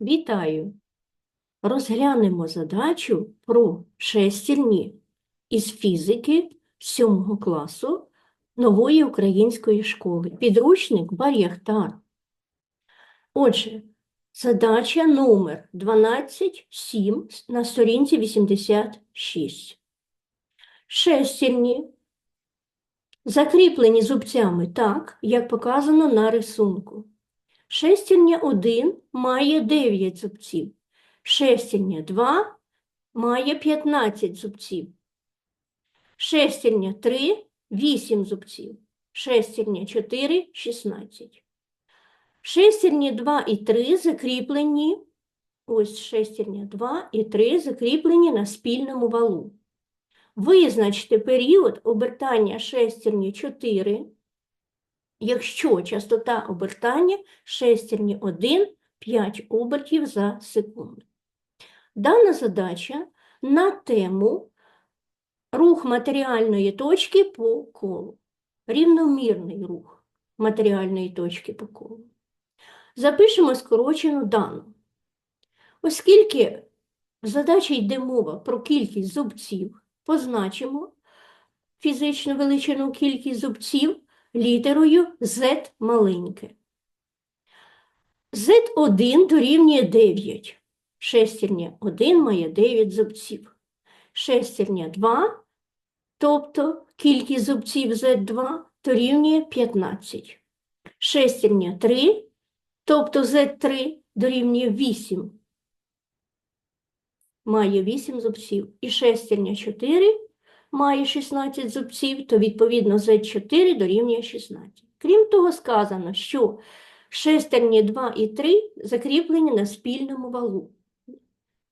Вітаю! Розглянемо задачу про шестерні із фізики 7 класу нової української школи. Підручник Бар'яхтар. Отже, задача номер 12.7 на сторінці 86. Шестерні закріплені зубцями так, як показано на рисунку. Шестерня 1 має 9 зубців. Шестерня 2 має 15 зубців. Шестерня 3 – 8 зубців. Шестерня 4 – 16. Шестерні 2 і 3 закріплені, ось шестерня 2 і 3 закріплені на спільному валу. Визначте період обертання шестерні 4, якщо частота обертання шестерні 1 – 5 обертів за секунду. Дана задача на тему рух матеріальної точки по колу. Рівномірний рух матеріальної точки по колу. Запишемо скорочену дану. Оскільки в задачі йде мова про кількість зубців, позначимо фізичну величину кількість зубців літерою Z маленьке. Z1 дорівнює 9. Шестерня 1 має 9 зубців. Шестерня 2, тобто кількість зубців Z2 дорівнює 15. Шестерня 3, тобто Z3 дорівнює 8. Має 8 зубців. І шестерня 4 має 16 зубців, то відповідно Z4 дорівнює 16. Крім того, сказано, що шестерні 2 і 3 закріплені на спільному валу.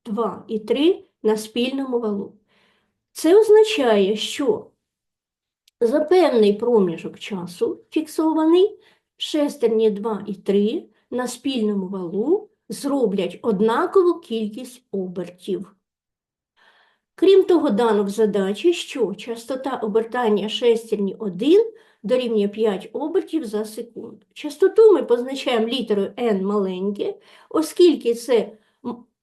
2 і 3 на спільному валу. Це означає, що за певний проміжок часу фіксований шестерні 2 і 3 на спільному валу зроблять однакову кількість обертів. Крім того, дано в задачі, що частота обертання шестерні 1 дорівнює 5 обертів за секунду. Частоту ми позначаємо літерою n маленьке, оскільки це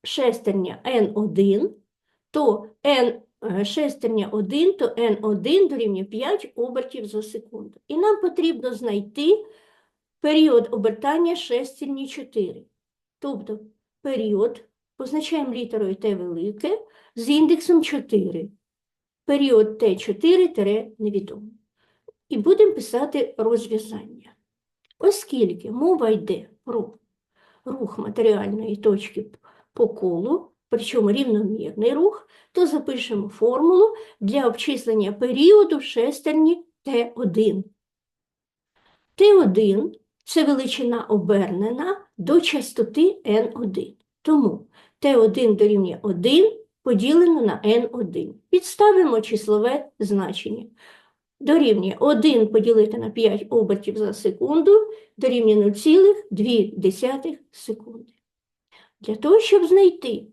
шестерня n1, то n е, шестерня 1, то n1 дорівнює 5 обертів за секунду. І нам потрібно знайти період обертання шестерні 4. Тобто період, позначаємо літерою Т велике, з індексом 4. Період Т4 невідомий. І будемо писати розв'язання. Оскільки мова йде про рух матеріальної точки по колу, причому рівномірний рух, то запишемо формулу для обчислення періоду шестерні Т1. Т1 – це величина обернена до частоти N1. Тому Т1 дорівнює 1 поділено на N1. Підставимо числове значення. Дорівнює 1 поділити на 5 обертів за секунду, дорівнює 0,2 секунди. Для того, щоб знайти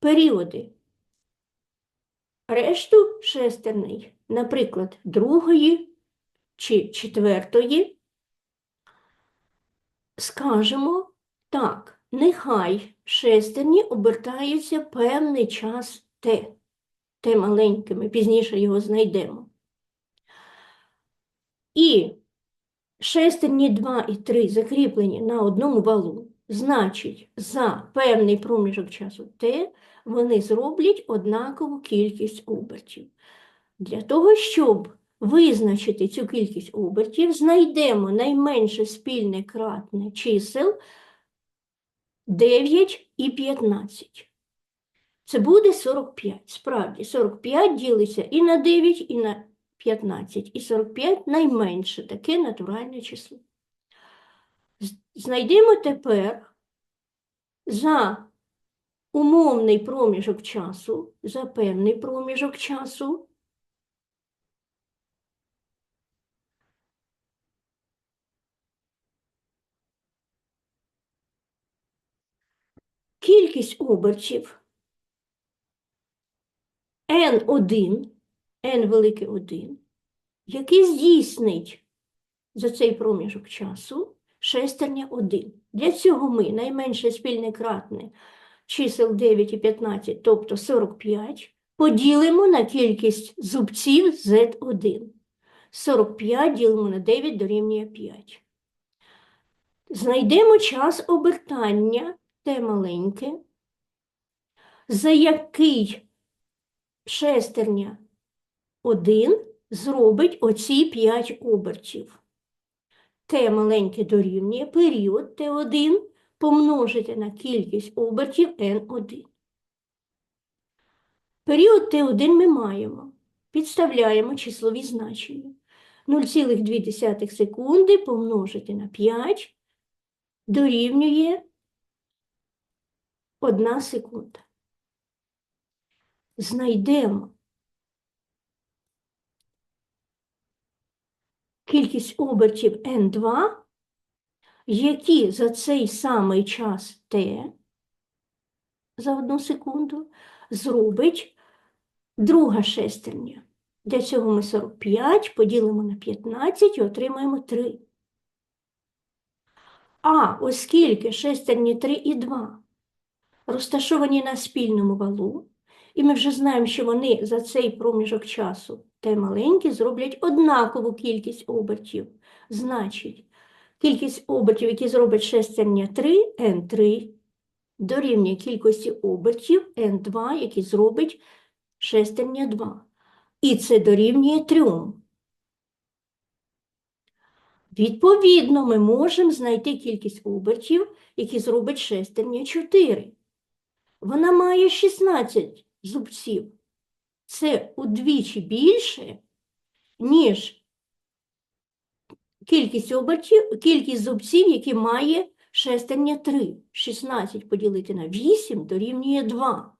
періоди решту шестерний, наприклад, другої чи четвертої, скажемо так, нехай шестерні обертаються певний час Т. Т маленьке, ми пізніше його знайдемо. І шестерні 2 і 3 закріплені на одному валу, значить, за певний проміжок часу Т вони зроблять однакову кількість обертів. Для того, щоб визначити цю кількість обертів, знайдемо найменше спільне кратне чисел 9 і 15. Це буде 45. Справді, 45 ділиться і на 9, і на 15. І 45 найменше таке натуральне число. Знайдемо тепер за умовний проміжок часу, за певний проміжок часу, кількість обертів N1, N велике 1, який здійснить за цей проміжок часу шестерня 1. Для цього ми найменше спільне кратне чисел 9 і 15, тобто 45, поділимо на кількість зубців Z1. 45 ділимо на 9 дорівнює 5. Знайдемо час обертання Т маленьке, за який шестерня 1 зробить оці 5 обертів. Т маленьке дорівнює період Т1 помножити на кількість обертів N1. Період Т1 ми маємо. Підставляємо числові значення. 0,2 секунди помножити на 5 дорівнює 1 секунда. Знайдемо кількість обертів N2, які за цей самий час T за одну секунду зробить друга шестерня. Для цього ми 45 поділимо на 15 і отримаємо 3. А оскільки шестерні 3 і 2 розташовані на спільному валу, і ми вже знаємо, що вони за цей проміжок часу Т маленькі зроблять однакову кількість обертів. Значить, кількість обертів, які зроблять шестерня 3, N3, дорівнює кількості обертів N2, які зробить шестерня 2. І це дорівнює 3. Відповідно, ми можемо знайти кількість обертів, які зробить шестерня 4. Вона має 16 зубців. Це удвічі більше, ніж кількість обертів, кількість зубців, які має шестерня 3. 16 поділити на 8 дорівнює 2.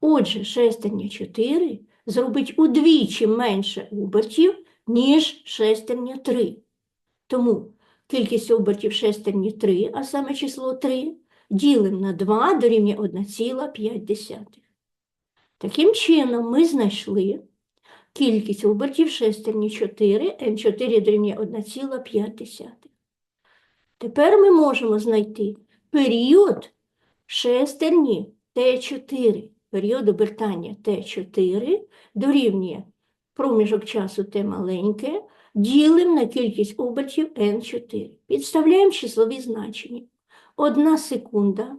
Отже, шестерня 4 зробить удвічі менше обертів, ніж шестерня 3. Тому кількість обертів шестерні 3, а саме число 3, ділимо на 2 дорівнює 1,5. Таким чином, ми знайшли кількість обертів шестерні 4, N4 дорівнює 1,5. Тепер ми можемо знайти період шестерні Т4. Період обертання Т4 дорівнює проміжок часу Т маленьке, ділимо на кількість обертів N4. Підставляємо числові значення. Одна секунда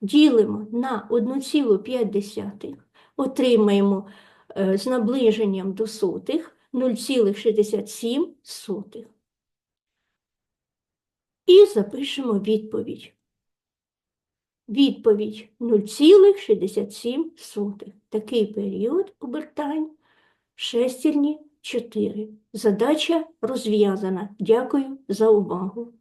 ділимо на 1,5, отримаємо е, з наближенням до сотих 0,67. І запишемо відповідь. Відповідь 0,67. Такий період обертань шестерні 4. Задача розв'язана. Дякую за увагу.